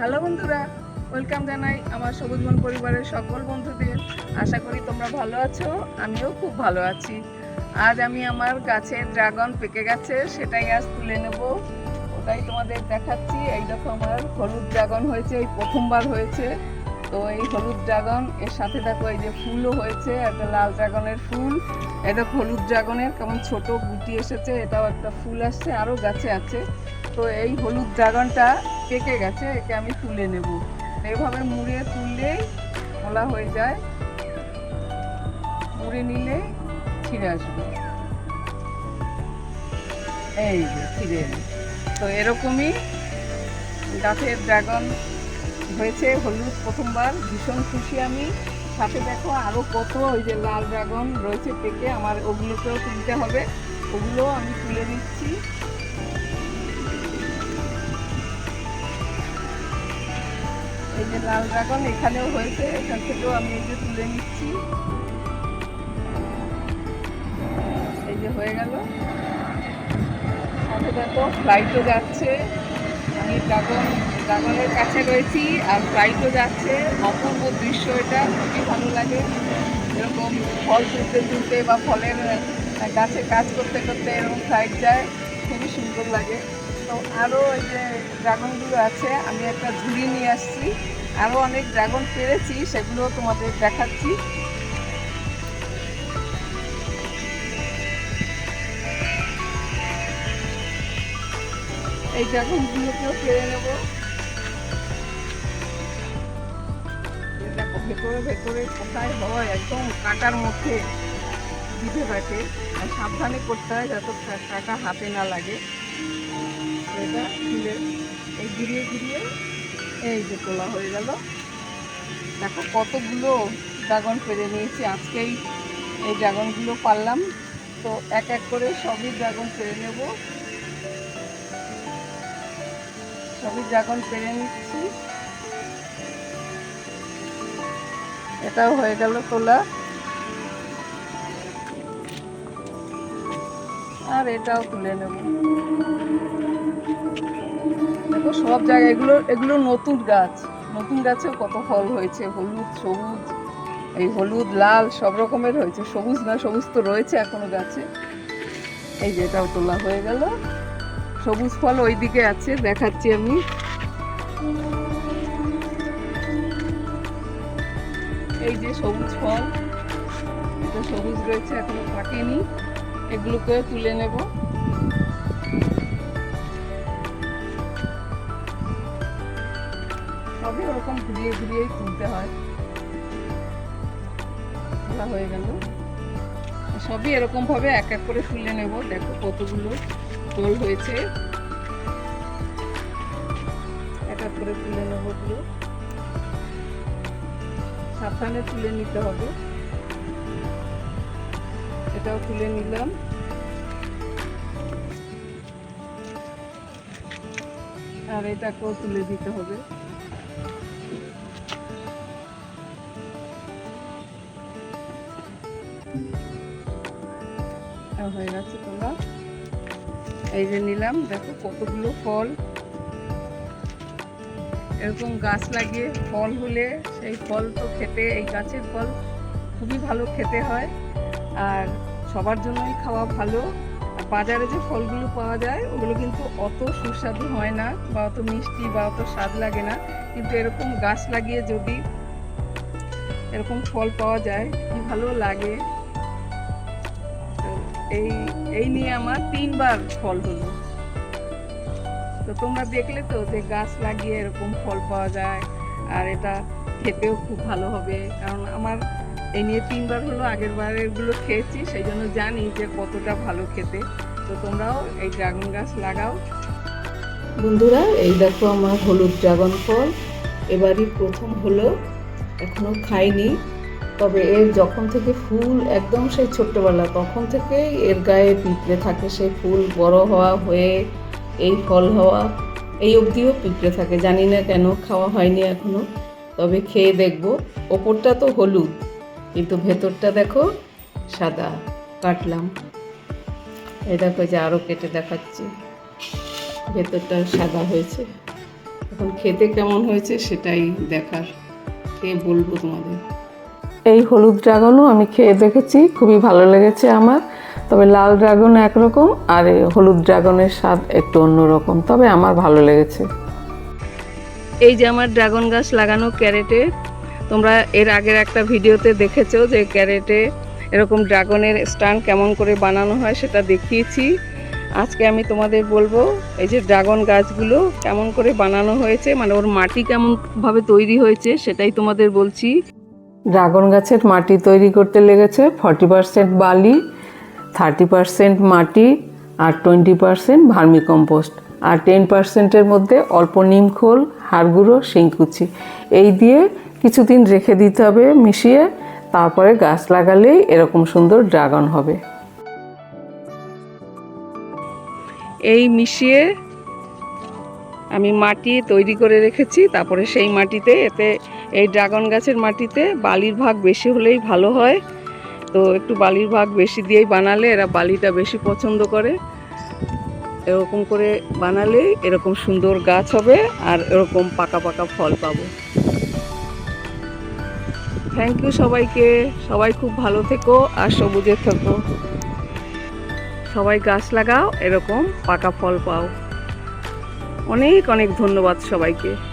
Hello বন্ধুরা, welcome জানাই আমার সবুজ মন পরিবারের সকল বন্ধুদের। আশা করি তোমরা ভালো আছো, আমিও খুব ভালো আছি। আজ আমি আমার গাছের ড্রাগন পেকে গেছে, সেটাই আজ তুলে নেব। ওটাই তোমাদের দেখাচ্ছি। এই দেখো আমার হলুদ ড্রাগন হয়েছে, এই প্রথমবার হয়েছে। তো এই হলুদ ড্রাগন, এর সাথে দেখো এই যে ফুলও হয়েছে, একটা লাল ড্রাগনের ফুল। এটা হলুদ ড্রাগনের, কেমন ছোট গুটি এসেছে, এটাও একটা ফুল আসছে, আরও গাছে আছে। তো এই হলুদ ড্রাগনটা পেকে গেছে, একে আমি তুলে নেব। এইভাবে মুড়িয়ে তুললেই মোলা হয়ে যায়। মুড়ে নিলে ছিঁড়ে আসবে। এই যে ছিঁড়ে তো এরকমই গাছের ড্রাগন হয়েছে, হলুদ প্রথমবার, ভীষণ খুশি আমি। সাথে দেখো আরও কত ওই যে লাল ড্রাগন রয়েছে পেকে, আমার ওগুলোকেও তুলতে হবে। ওগুলো আমি তুলে নিচ্ছি। এই যে লাল ড্রাগন এখানেও হয়েছে, এখান থেকেও আমি এই যে তুলে নিচ্ছি। এই যে হয়ে গেল। সাথে দেখো ফ্লাইটও যাচ্ছে। আমি ড্রাগন ড্রাগনের কাছে রয়েছি আর ফ্লাইটও যাচ্ছে। অপূর্ব দৃশ্য এটা, খুবই ভালো লাগে। এরকম ফল তুলতে তুলতে বা ফলের গাছে কাজ করতে করতে এরকম ফ্লাইট যায়, খুবই সুন্দর লাগে। তো আরও এই যে ড্রাগনগুলো আছে, আমি একটা ঝুড়ি নিয়ে আসছি। আরও অনেক ড্রাগন পেরেছি সেগুলো তোমাদের দেখাচ্ছি। এই দেখো ভেতরে কোথায় একদম মধ্যে আর সাবধানে করতে হয় যাতে কাটা হাতে না লাগে। এটা তুলে এই ঘুরিয়ে ঘুরিয়ে এই যে তোলা হয়ে গেল। দেখো, কতগুলো ড্রাগন পেরে নিয়েছি। আজকেই এই ড্রাগনগুলো পারলাম তো এক এক করে সবই ড্রাগন পেরে নেব। সবই ড্রাগন পেরে নিচ্ছি। এটাও হয়ে গেল তোলা। আর এটাও তুলে নেব। দেখো সব জায়গায় এগুলো এগুলো নতুন গাছ। নতুন গাছেও কত ফল হয়েছে। হলুদ, সবুজ, এই হলুদ, লাল, সব রকমের হয়েছে। সবুজ না, সবুজ তো রয়েছে এখনও গাছে। এই যে এটাও তোলা হয়ে গেল। সবুজ ফল ওই দিকে আছে, দেখাচ্ছি আমি। এই যে সবুজ ফল, এটা সবুজ রয়েছে, এখনও পাকেনি এগুলোকে তুলে নেব। সবই ওরকম ঘুরিয়ে ঘুরিয়েই তুলতে হয়। তোলা হয়ে গেল। সবই এরকম ভাবে এক এক করে তুলে নেব, দেখো কতগুলো। টোল হয়েছে। এক এক করে তুলে নেব সাবধানে তুলে নিতে হবে। এটাও তুলে নিলাম। আর এটাকেও তুলে দিতে হবে। আর হয়ে গেছে তোমরা। এই যে নিলাম, দেখো কতগুলো ফল। এরকম গাছ লাগিয়ে ফল হলে সেই ফল তো খেতে, এই গাছের ফল খুবই ভালো খেতে হয়। আর সবার জন্যই খাওয়া ভালো। বাজারে যে ফলগুলো পাওয়া যায়, ওগুলো কিন্তু অত সুস্বাদু হয় না বা অত মিষ্টি বা অত স্বাদ লাগে না। কিন্তু এরকম গাছ লাগিয়ে যদি এরকম ফল পাওয়া যায়, কি ভালো লাগে। এই এই নিয়ে আমার তিনবার ফল হলো। তো তোমরা দেখলে তো যে গাছ লাগিয়ে এরকম ফল পাওয়া যায়, আর এটা খেতেও খুব ভালো হবে। কারণ আমার এই নিয়ে তিনবার হলো, আগের বারেরগুলো খেয়েছি, সেই জন্য জানি যে কতটা ভালো খেতে। তো তোমরাও এই ড্রাগন গাছ লাগাও। বন্ধুরা, এই দেখো আমার হলুদ ড্রাগন ফল। এবারই প্রথম হলো, এখনও খাইনি। তবে এর যখন থেকে ফুল একদম সেই ছোট্টবেলা, তখন থেকেই এর গায়ে পিঁপড়ে থাকে সেই ফুল, বড় হওয়া হয়ে এই ফল হওয়া, এই অবধিও পিঁপড়ে থাকে। জানি না কেন খাওয়া হয়নি এখনও তবে খেয়ে দেখব। ওপরটা তো হলুদ, কিন্তু ভেতরটা দেখো সাদা, কাটলাম। এই দেখো যে আরও কেটে দেখাচ্ছি। ভেতরটা সাদা হয়েছে। এখন খেতে কেমন হয়েছে সেটাই দেখার। খেয়ে বলব তোমাদের? এই হলুদ ড্রাগনও আমি খেয়ে দেখেছি, খুবই ভালো লেগেছে আমার। তবে লাল ড্রাগন একরকম আর এই হলুদ ড্রাগনের স্বাদ একটু অন্যরকম, তবে আমার ভালো লেগেছে। এই যে আমার ড্রাগন গাছ লাগানো ক্যারেটে, তোমরা এর আগের একটা ভিডিওতে দেখেছ যে ক্যারেটে এরকম ড্রাগনের স্ট্যান্ড কেমন করে বানানো হয় সেটা দেখিয়েছি। আজকে আমি তোমাদের বলব, এই যে ড্রাগন গাছগুলো কেমন করে বানানো হয়েছে মানে ওর মাটি কেমনভাবে তৈরি হয়েছে সেটাই তোমাদের বলছি। ড্রাগন গাছের মাটি তৈরি করতে লেগেছে। ফর্টি পারসেন্ট বালি, থার্টি পারসেন্ট মাটি আর টোয়েন্টি পারসেন্ট ভার্মি কম্পোস্ট আর টেন পার্সেন্টের মধ্যে অল্প নিমখোল হাড়গুঁড়ো, শিংকুচি। এই দিয়ে কিছুদিন রেখে দিতে হবে মিশিয়ে, তারপরে গাছ লাগালেই এরকম সুন্দর ড্রাগন হবে। এই মিশিয়ে আমি মাটি তৈরি করে রেখেছি, তারপরে সেই মাটিতে এতে এই ড্রাগন গাছের মাটিতে বালির ভাগ বেশি হলেই ভালো হয়। তো একটু বালির ভাগ বেশি দিয়েই বানালে এরা বালিটা বেশি পছন্দ করে। এরকম করে বানালে এরকম সুন্দর গাছ হবে আর এরকম পাকা পাকা ফল পাবো। থ্যাংক ইউ সবাইকে। সবাই খুব ভালো থেকো আর সবুজে থেকো। সবাই গাছ লাগাও, এরকম পাকা ফল পাও। অনেক অনেক ধন্যবাদ সবাইকে।